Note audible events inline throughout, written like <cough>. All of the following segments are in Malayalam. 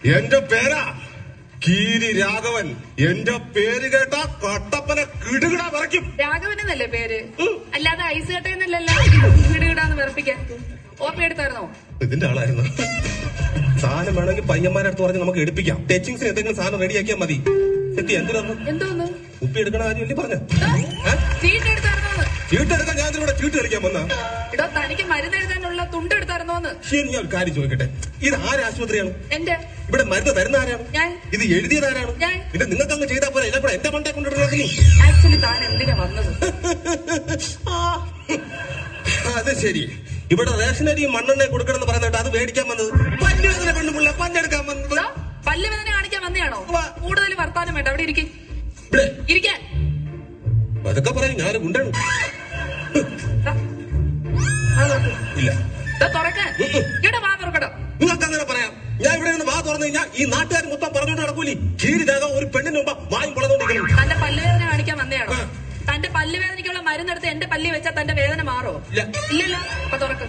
എന്റെ പേരാ കീരി രാഘവൻ. എന്റെ പേര് കേട്ട കട്ടപ്പന കിടുകിട പറയ്ക്കും രാഘവനെന്നല്ലേ പേര്? അല്ലാതെ ഐസ് കട്ടയെന്നല്ലല്ലോ കിടുകിടാന്ന് വിറപ്പിക്കാൻ. ഓപ്പി എടുത്തായിരുന്നോ? ഇതിന്റെ ആളായിരുന്നു. സാധനം വേണമെങ്കിൽ പയ്യന്മാരടുത്ത് പറഞ്ഞ് നമുക്ക് എടുപ്പിക്കാം. ടച്ചിങ്സിന് എന്തെങ്കിലും സാധനം റെഡിയാക്കിയാൽ മതി. എത്തി എന്തിനാ എന്തോന്ന്? ഉപ്പി എടുക്കണ കാര്യമല്ലേ പറഞ്ഞ പറഞ്ഞു? എടുത്തായിരുന്നോന്ന് ചീട്ടെടുക്കാൻ ഞാൻ ഇവിടെ ചീട്ട് കളിക്കാൻ വന്നാ? ഇടോ തനിക്ക് മരുന്ന് എഴുതാനുള്ള തുണ്ട് എടുത്തായിരുന്നോന്ന് ശരി ഞാൻ ഒരു കാര്യം ചോദിക്കട്ടെ. ഇത് ആര് ആശുപത്രിയാണ്? എന്റെ? ഇവിടെ മരുന്ന് തരുന്ന ആരാണ് ഞാൻ. ഇത് എഴുതിയത് ആരാണ് ഞാൻ. പിന്നെ നിങ്ങൾക്ക് അങ്ങ് ചെയ്താൽ പോലെ എല്ലാം കൂടെ എന്റെ മണ്ടേ കൊണ്ടിടുന്നു ആക്ച്വലി താൻ എന്തിനാ വന്നത്? അത് ശരി. ഇവിടെ റേഷനരി മണ്ണെണ്ണ കൊടുക്കണമെന്ന് പറയുന്നത് അത് മേടിക്കാൻ വന്നത്. പല്ലുവേദന പെണ്ണുപിള്ള പല്ലെടുക്കാൻ വന്നത്. പല്ലുവേദന കാണിക്കാൻ വന്നയാണോ? കൂടുതൽ വർത്താനം വേണ്ട. അവിടെ ഇരിക്കും. ഇരിക്കാൻ അതൊക്കെ പറയും ഞാൻ ഉണ്ടാണ്. ഇല്ല. നിങ്ങൾക്ക് അങ്ങനെ പറയാം. ഞാൻ ഇവിടെ നിന്ന് വാ തുറന്നു കഴിഞ്ഞാൽ ഈ നാട്ടുകാർ മൊത്തം പറഞ്ഞോണ്ട് നടക്കൂലി. കീരി ജാഗം ഒരു പെണ്ണിന് മുമ്പ് വായും പൊളന്നുകൊണ്ടിരിക്കണം തന്റെ പല്ലുവേദന കാണിക്കാൻ വന്നയാണോ? തന്റെ പല്ലുവേദനയ്ക്കുള്ള മരുന്നെടുത്ത് എന്റെ പല്ലി വെച്ചാൽ തന്റെ വേദന മാറോ ഇല്ല. ഇല്ലല്ലോ. അപ്പൊ തുറക്ക്.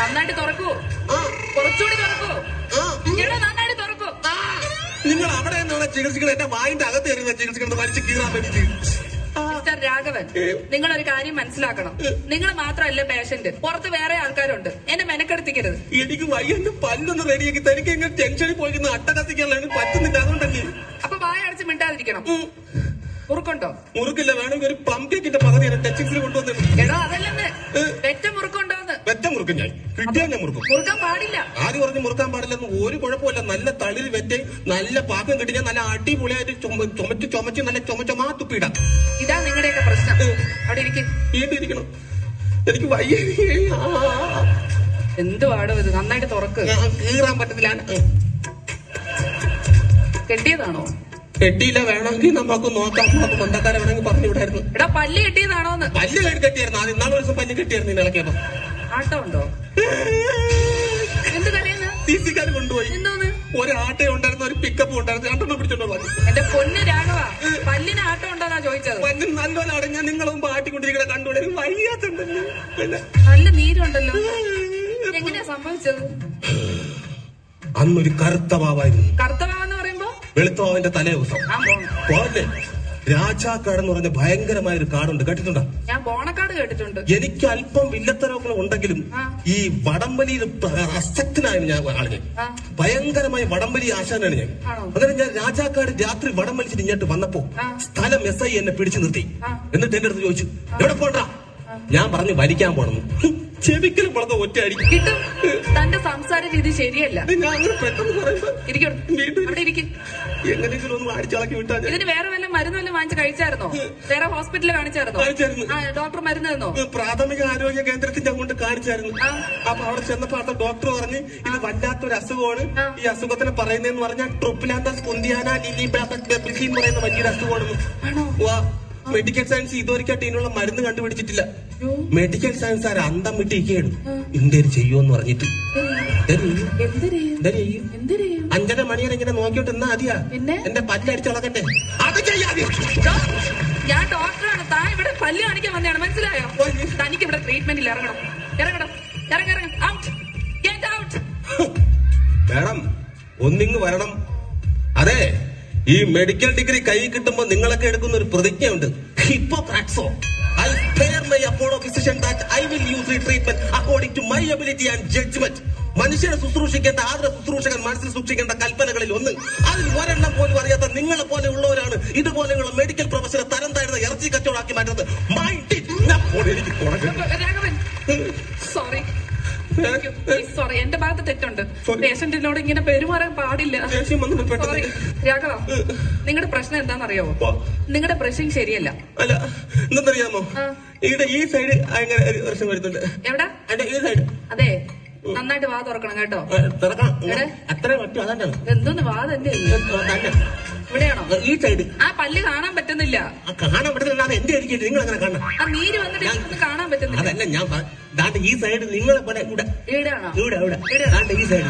നന്നായിട്ട് തുറക്കൂ. കുറച്ചുകൂടി തുറക്കൂ. നന്നായിട്ട് തുറക്കൂ. നിങ്ങൾ അവിടെ നിന്നാണ് ചികിത്സിക്കുന്നത്. എന്റെ വായിന്റെ അകത്ത് കയറുന്ന ചികിത്സിക്കുന്നത്. വലിച്ചു കീറാൻ വേണ്ടിട്ട് മിസ്റ്റർ രാഘവൻ. നിങ്ങൾ ഒരു കാര്യം മനസ്സിലാക്കണം. നിങ്ങൾ മാത്രമല്ല പേഷ്യന്റ് പുറത്ത് വേറെ ആൾക്കാരുണ്ട്. എന്നെ മെനക്കെടുത്തിക്കരുത്. എനിക്ക് വയ്യ പല്ലൊന്നും റെഡിയാക്കി തനിക്ക് എങ്ങനെ ടെൻഷനിൽ പോയിക്കുന്ന അട്ടകത്തിക്കാനുള്ള പറ്റുന്നില്ല. അതുകൊണ്ടല്ലേ? അപ്പൊ വായ അടച്ച് മിണ്ടാതിരിക്കണം. മുറുക്കുണ്ടോ മുറുക്കില്ല വേണമെങ്കിൽ ഒരു പ്ലം കേക്കിന്റെ പകുതി ടച്ചിങ്സിൽ കൊണ്ടുവന്നിട്ടുണ്ട് എടോ അതല്ലെന്ന്. മുറുക്കും ഞാൻ. കിട്ടിയാൽ ഞാൻ മുറുക്കും. മുറുക്കാൻ പാടില്ല. ആദ്യം പറഞ്ഞ് മുറുക്കാൻ പാടില്ലെന്ന് ഒരു കുഴപ്പമില്ല. നല്ല തളിര് വെറ്റ് നല്ല പാകം കിട്ടി. ഞാൻ നല്ല അടിപൊളിയായിട്ട് ചുമ- ചുമച്ച് ചുമച്ച് നല്ല ചുമച്ചമാ ചുമാ തുപ്പിയിടാം ഇതാ നിങ്ങളുടെയൊക്കെ പ്രശ്നം. അവിടെ ഇരിക്കും. എനിക്ക് വയ്യ. ആ, പാടും ഇത്? നന്നായിട്ട് തുറക്ക്. കീറാൻ പറ്റത്തില്ല കെട്ടിയതാണോ? കെട്ടിയില്ല. വേണമെങ്കിൽ നമുക്ക് നോക്കാം. നമുക്ക് ബന്ധക്കാരെ വേണമെങ്കിൽ പറഞ്ഞു വിടായിരുന്നു എടാ പല്ല് കെട്ടിയതാണോന്ന്? പല്ല് കേട്ട് കെട്ടിയായിരുന്നു. അത് ഇന്നാളെ ദിവസം പല്ല് കെട്ടിയായിരുന്നു ഇന്ന് ഇളക്കിയപ്പോ. ആട്ടം ഉണ്ടോ എന്ത് കൊണ്ടുപോയി. എന്തോന്ന്? ഒരു ഉണ്ടായിരുന്നു ഒരു പിക്കപ്പും ഉണ്ടായിരുന്നു. രണ്ടെണ്ണം പിടിച്ചോണ്ടോ വന്നു. എന്റെ പൊന്ന് രാഘവ പല്ലിന് ആട്ടം ഉണ്ടോന്നാ ചോദിച്ചത്? പല്ല് നല്ലോണം അടഞ്ഞ നിങ്ങളും ആട്ടിക്കൊണ്ടിരിക്കണ കണ്ടുകൊണ്ട് എനിക്ക് വയ്യാത്തുണ്ടല്ലോ നല്ല നീരുണ്ടല്ലോ. എങ്ങനെയാ സംഭവിച്ചത്? അന്നൊരു കറുത്ത വാവായിരുന്നു കറുത്തവാന്ന് പറയുമ്പോ? വെളുത്ത വാവിന്റെ തലേ ദിവസം. രാജാക്കാട് എന്ന് പറഞ്ഞ ഭയങ്കരമായ ഒരു കാടുണ്ട്. കേട്ടിട്ടുണ്ടോ? ഞാൻ ബോണക്കാട് കേട്ടിട്ടുണ്ട്. എനിക്ക് അല്പം വില്ലത്തരമൊക്കെ ഉണ്ടെങ്കിലും ഈ വടംവലിയിൽ അസക്തനായിരുന്നു ഞാൻ ആളിനെ. ഭയങ്കരമായ വടംവലി ആശാനാണ് ഞാൻ. അങ്ങനെ ഞാൻ രാജാക്കാട് രാത്രി വടം വലിച്ചിട്ട് ഇങ്ങോട്ട് വന്നപ്പോ സ്ഥലം എസ് ഐ എന്നെ പിടിച്ചു നിർത്തി. എന്നിട്ട് എന്റെ അടുത്ത് ചോദിച്ചു എവിടെ പോണ്ടാ? ഞാൻ പറഞ്ഞു വലിക്കാൻ പോണെന്ന്. ചെവിക്കലും വളർന്ന ഒറ്റ അടിക്കും കിട്ടും. തന്റെ സംസാര രീതി ശരിയല്ല. ഞാൻ അങ്ങനെ പെട്ടെന്ന് പറയുമ്പോ അവിടെ ഇരിക്കും. എങ്ങനെയെങ്കിലും ഒന്ന് അടിച്ചളക്കി വിട്ടാ ഇതിന് വേറെ വല്ല മരുന്ന് വല്ലതും വാങ്ങിച്ച് കഴിച്ചായിരുന്നോ? വേറെ ഹോസ്പിറ്റലിൽ കാണിച്ചായിരുന്നോ? കാണിച്ചായിരുന്നു. ഡോക്ടർ മരുന്ന് തന്നോ? പ്രാഥമിക ആരോഗ്യ കേന്ദ്രത്തിന്റെ അങ്ങോട്ട് കാണിച്ചായിരുന്നു. ആ. അപ്പൊ അവിടെ ചെന്നപ്പോ അവിടുത്തെ ഡോക്ടർ പറഞ്ഞ് ഇത് വല്ലാത്തൊരു അസുഖമാണ്. ഈ അസുഖത്തിന് പറയുന്നതെന്ന് പറഞ്ഞാൽ ട്രിപ്പിലാത്ത സ്കുന്തിയാന ലിലി പറയുന്ന വലിയൊരു അസുഖമാണ്. ആണോ? വാ. മെഡിക്കൽ സയൻസ് ഇതുവരെക്കാട്ട് ഇതിനുള്ള മരുന്ന് കണ്ടുപിടിച്ചിട്ടില്ല. മെഡിക്കൽ സയൻസ് ആര്? അന്തം വിട്ടിരിക്കുകയാണ് ഇന്ത്യയിൽ ചെയ്യുമെന്ന് പറഞ്ഞിട്ട്. അഞ്ചര മണിവരെ ഇങ്ങനെ നോക്കിയിട്ട് എന്നാ ആദ്യ പിന്നെ? എന്റെ പല്ലടിച്ചളക്കട്ടെ അത് ചെയ്യാതെ. ഞാൻ ഡോക്ടറാണ്. താൻ ഇവിടെ പല്ല് കാണിക്കാൻ വന്നതാണ്. മനസ്സിലായോ? തനിക്ക് ഇവിടെ ട്രീറ്റ്മെന്റിൽ ഇറങ്ങണം. ഇറങ്ങണം. ഇറങ്ങ ഇറങ്ങ. ഔട്ട് ഗെറ്റ് ഔട്ട് മേഡം ഒന്നിങ്ങ് വരണം. ഈ മെഡിക്കൽ ഡിഗ്രി കൈ കിട്ടുമ്പോ നിങ്ങളൊക്കെ എടുക്കുന്ന ഒരു പ്രതിജ്ഞയുണ്ട്. ഹിപ്പോക്രാറ്റ്സോ I swear my Apollo physician that I will use ഈ treatment according to my ability and judgement മനുഷ്യനെ ശുശ്രൂഷിക്കേണ്ട ആദ്യ ശുശ്രൂഷകൻ മനസ്സിൽ സൂക്ഷിക്കേണ്ട കൽപ്പനകളിൽ ഒന്ന്. അതിൽ ഒരെണ്ണം പോലും അറിയാത്ത നിങ്ങളെ പോലെ ഉള്ളവരാണ് ഇതുപോലെയുള്ള മെഡിക്കൽ പ്രൊഫസറെ തരം താഴ്ന്ന ഇറച്ചി കച്ചവടാക്കി മാറ്റുന്നത്. മൈൻഡ് എനിക്ക് തുടങ്ങുന്നു പേഷ്യന്റിനോട് ഇങ്ങനെ പെരുമാറാൻ പാടില്ല. രാഘവ നിങ്ങളുടെ പ്രശ്നം എന്താണെന്നറിയാവോ. നിങ്ങളുടെ പ്രശ്നം ശരിയല്ല. അല്ല എന്തെന്നറിയാമോ. ഇവിടെ ഈ സൈഡ് അങ്ങനെ ഒരു പ്രശ്നം വരുന്നുണ്ട്. എവിടെ? ഈ സൈഡ് അതെ. നന്നായിട്ട് വാ തുറക്കണം കേട്ടോ. എന്തോന്ന് വാ തന്നെ ഇവിടെയാണോ? ഈ സൈഡ് ആ പല്ല് കാണാൻ പറ്റുന്നില്ല. കാണാൻ പറ്റുന്നില്ല അത് എന്റെ അടിക്കില്ല നിങ്ങൾ അങ്ങനെ കാണണം? ആ നീര് വന്നിട്ട് കാണാൻ പറ്റുന്നില്ല. അതല്ല ഞാൻ ഈ സൈഡ് നിങ്ങളെ പോലെ ഇവിടെ. ഈ സൈഡ്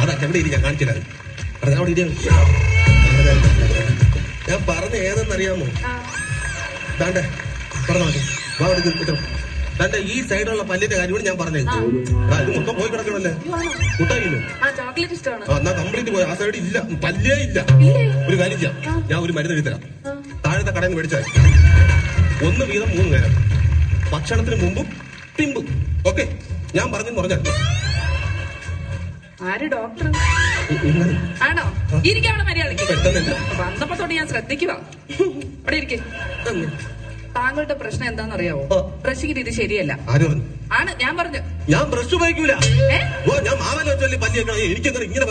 അതാ എവിടെ ഇരി ഞാൻ കാണിച്ചു തരാം അവിടെ ഇരി. ഞാൻ പറഞ്ഞ ഏതെന്നറിയാമോ? അറിയാമോ ദാണ്ടെ പറഞ്ഞോ വാ അവിടെ കിട്ടും. ദാണ്ടെ ഈ സൈഡുള്ള പല്ലിന്റെ കൂടി ഞാൻ പറഞ്ഞത്. ആ, ഇത് മൊത്തം പോയി കിടക്കണല്ലേ? മുട്ടായില്ലോ എന്നാ കംപ്ലീറ്റ് പോയി. ആ സൈഡ് ഇല്ല. പല്ലേ ഇല്ല. ഒരു കാര്യം ചെയ്യാം. ഞാൻ ഒരു മരുന്ന് എഴുതി തരാം. താഴത്തെ കടയിൽ നിന്ന് മേടിച്ചാൽ ഒന്ന് വീതം മൂന്ന് നേരം. ഭക്ഷണത്തിന് മുമ്പും പിമ്പും. ഓക്കെ? ഞാൻ പറഞ്ഞു പറഞ്ഞാൽ ആര് ഡോക്ടർ ആണോ? ഇരിക്കാവിടെ മര്യാദയ്ക്ക് പെട്ടെന്നില്ല. വന്നപ്പോ തൊട്ട് ഞാൻ ശ്രദ്ധിക്കുക അവിടെ ഇരിക്കെ. താങ്കളുടെ പ്രശ്നം എന്താണെന്നറിയാവോ? അറിയാവോ ബ്രഷിംഗ് രീതി ശരിയല്ല. ആണ് ഞാൻ പറഞ്ഞു. ഞാൻ ബ്രഷ് ഉപയോഗിക്കൂല. ഓ ഞാൻ എനിക്കെങ്ങനെ ഇങ്ങനെ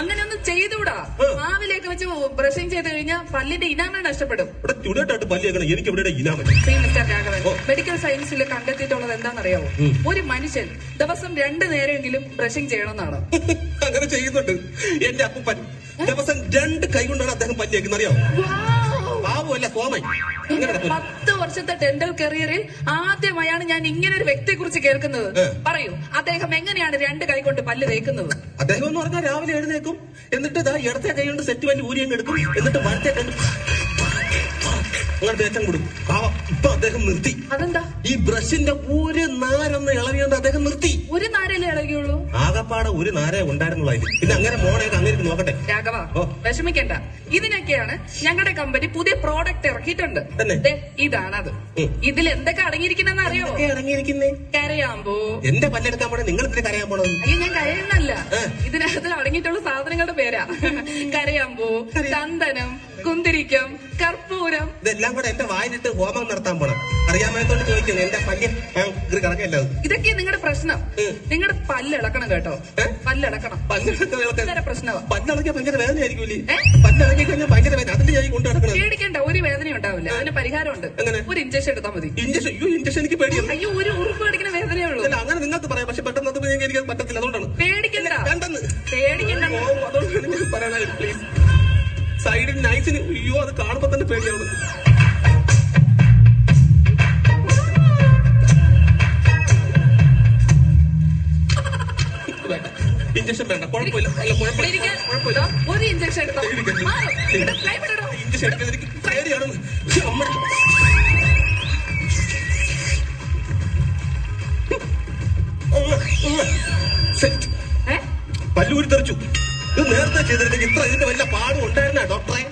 അങ്ങനെയൊന്നും ചെയ്തുകൂടാ. മാവിലേക്ക് വെച്ച് ബ്രഷിംഗ് ചെയ്ത് കഴിഞ്ഞാൽ പല്ലിന്റെ ഇനാമ നഷ്ടപ്പെടും. ഇവിടെ എനിക്ക് ഇവിടെ ഇനാമ മിസ്റ്റർ രാഘവൻ മെഡിക്കൽ സയൻസിൽ കണ്ടെത്തിയിട്ടുള്ളത് എന്താണെന്നറിയാവോ. ഒരു മനുഷ്യൻ ദിവസം രണ്ടു നേരമെങ്കിലും ബ്രഷിംഗ് ചെയ്യണമെന്നാണ്. <laughs> അങ്ങനെ ചെയ്യുന്നുണ്ട്. എന്റെ അപ്പൻ ദിവസം രണ്ട് കൈ കൊണ്ടാണ് അദ്ദേഹം പല്ലി വെക്കുന്നത് പത്ത് വർഷത്തെ ഡെന്റൽ കരിയറിൽ ആദ്യമായാണ് ഞാൻ ഇങ്ങനെ ഒരു വ്യക്തിയെ കുറിച്ച് കേൾക്കുന്നത്. പറയൂ അദ്ദേഹം എങ്ങനെയാണ് രണ്ട് കൈ കൊണ്ട് പല്ല് തേക്കുന്നത്? അദ്ദേഹം എന്ന് പറഞ്ഞാൽ രാവിലെ എഴുന്നേക്കും എന്നിട്ട് ഇതാ ഇടത്തെ കൈ കൊണ്ട് സെറ്റ് പല്ല് ഊരിയെടുക്കും എടുക്കും എന്നിട്ട് വലത്തെ കൊണ്ട് തേച്ചം കൊടുക്കും. പാവം ഇപ്പൊ അദ്ദേഹം നിർത്തി. അതെന്താ? ഈ ബ്രഷിന്റെ ഒരു നാരൊന്ന് ഇളവിയോണ്ട് അദ്ദേഹം നിർത്തി. ഒരു നാരല്ലേ ഇളകിയുള്ളൂ? ആകപ്പാടെ ഒരു നാരേ ഉണ്ടായിരുന്നുള്ളൂ അതിൽ പിന്നെ അങ്ങനെ മോണയൊക്കെ അങ്ങനെ നോക്കട്ടെ. രാഘവ ഓ. വിഷമിക്കണ്ട. ഇതിനൊക്കെയാണ് ഞങ്ങളുടെ കമ്പനി പുതിയ പ്രോഡക്റ്റ് ഇറക്കിയിട്ടുണ്ട്. തന്നെ? ദേ, ഇതാണത്. ഉം. ഇതിൽ എന്തൊക്കെ അടങ്ങിയിരിക്കുന്നെന്ന് അറിയോ? അടങ്ങിയിരിക്കുന്നേ? ഇറങ്ങിയിരിക്കുന്നേ കരയാമ്പൂ. എന്റെ പല്ലെടുക്കാൻ പോണേ നിങ്ങൾ ഇതിന് കരയാൻ പോണോ അയ്യോ ഞാൻ കരയുന്നല്ല ഏ. ഇതിനകത്ത് അടങ്ങിയിട്ടുള്ള സാധനങ്ങളുടെ പേരാ. കരയാമ്പോ ചന്ദനം കുന്തിരിക്കം കർപ്പൂരം. ഇതെല്ലാം കൂടെ എന്റെ വായിലിട്ട് ഹോമം നടത്താൻ പോണം. അറിയാമത്തോണ്ട് ചോദിക്കുന്നു എന്റെ പല്ല് കറക്കല്ല ഇതൊക്കെ നിങ്ങളുടെ പ്രശ്നം. നിങ്ങളുടെ പല്ല് ഇളക്കണം കേട്ടോ. പല്ലിളക്കണം. പല്ല് ഇളക്കണം ഇതര പ്രശ്നമാ? പല്ലടക്കിയ ഭയങ്കര വേദനയായിരിക്കൂലേ ഏ? പല്ലടക്കി കഴിഞ്ഞാൽ ഭയങ്കര വേദന. അതിന്റെ ഞാൻ കൊണ്ടു നടക്കണം പേടിക്കണ്ട ഒരു വേദന ഉണ്ടാവില്ല. അതിന് പരിഹാരമുണ്ട്. ഉണ്ട് ഒരു ഇഞ്ചക്ഷൻ എടുത്താൽ മതി. ഇഞ്ചക്ഷൻ അയ്യോ ഇഞ്ചക്ഷൻ എനിക്ക് പേടിയാണ്. അയ്യോ ഒരു ഉറുപ്പ് അടിക്കുന്ന വേദനയേ ഉള്ളൂ. അങ്ങനെ നിങ്ങൾക്ക് പറയാം. പക്ഷെ പെട്ടെന്ന് അത് എനിക്ക് പറ്റത്തില്ല. അതുകൊണ്ടാണ്. പേടിക്കണ്ട. പേടിക്കണ്ട. അതുകൊണ്ടാണ് ഞാൻ പറയാനായിട്ട് പ്ലീസ് സൈഡിൽ നൈസിന് അയ്യോ അത് കാണുമ്പോ തന്നെ പേടിയാണ്. വേണ്ട. ഇഞ്ചക്ഷൻ വേണ്ട. കുഴപ്പമില്ല. അല്ല കുഴപ്പമില്ല. കുഴപ്പമില്ല. ഒരു ഇഞ്ചക്ഷൻ എടുത്തോ. ഇഞ്ചക്ഷൻ എടുക്കാൻ എനിക്ക് പേടിയാണെന്ന് അമ്മ. പല്ലൂരി തെറിച്ചു. ഇത് നേരത്തെ ചെയ്തിരുന്നെങ്കിൽ ഇത്ര ഇതിന്റെ വല്ല പാടും ഉണ്ടായിരുന്ന ഡോക്ടറെ?